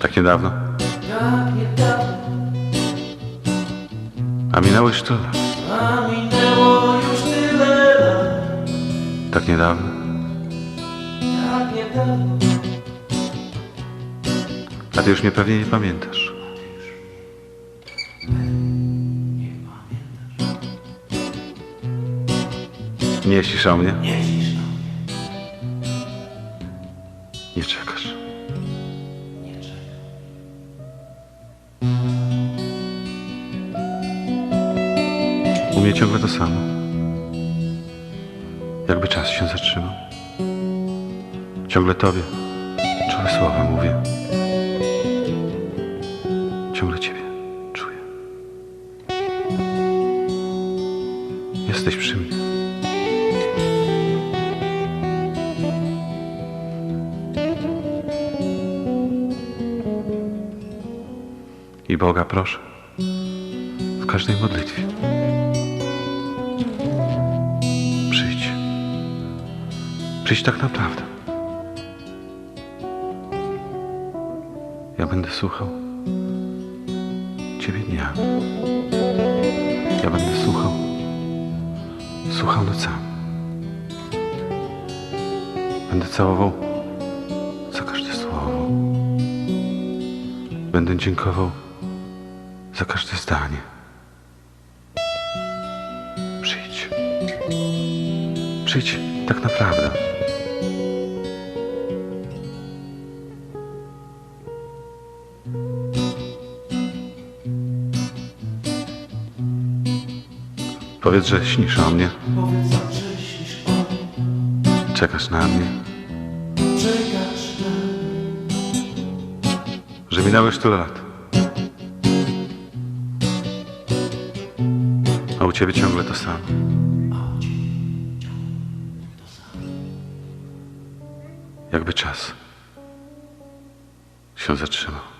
Tak niedawno? Tak niedawno, A minęło już tyle. a minęło już tyle lat. Tak niedawno? Tak niedawno, A ty już mnie pewnie nie pamiętasz. Nie o mnie? nie na Nie czekasz. mnie czeka. U mnie ciągle to samo. Jakby czas się zatrzymał. Ciągle tobie czułe słowa mówię. Ciągle ciebie czuję. Jesteś przy mnie. I Boga proszę w każdej modlitwie. Przyjdź. Przyjdź tak naprawdę. Ja będę słuchał Ciebie dnia. Ja będę słuchał. Słuchał nocami. Będę całował za każde słowo. Będę dziękował za każde zdanie. Przyjdź. Przyjdź tak naprawdę. Powiedz, że śnisz o mnie, Powiedz, że śnisz o mnie, czekasz na mnie, czekasz na mnie. że minęło już tyle lat. U ciebie ciągle to samo. Jakby czas się zatrzymał.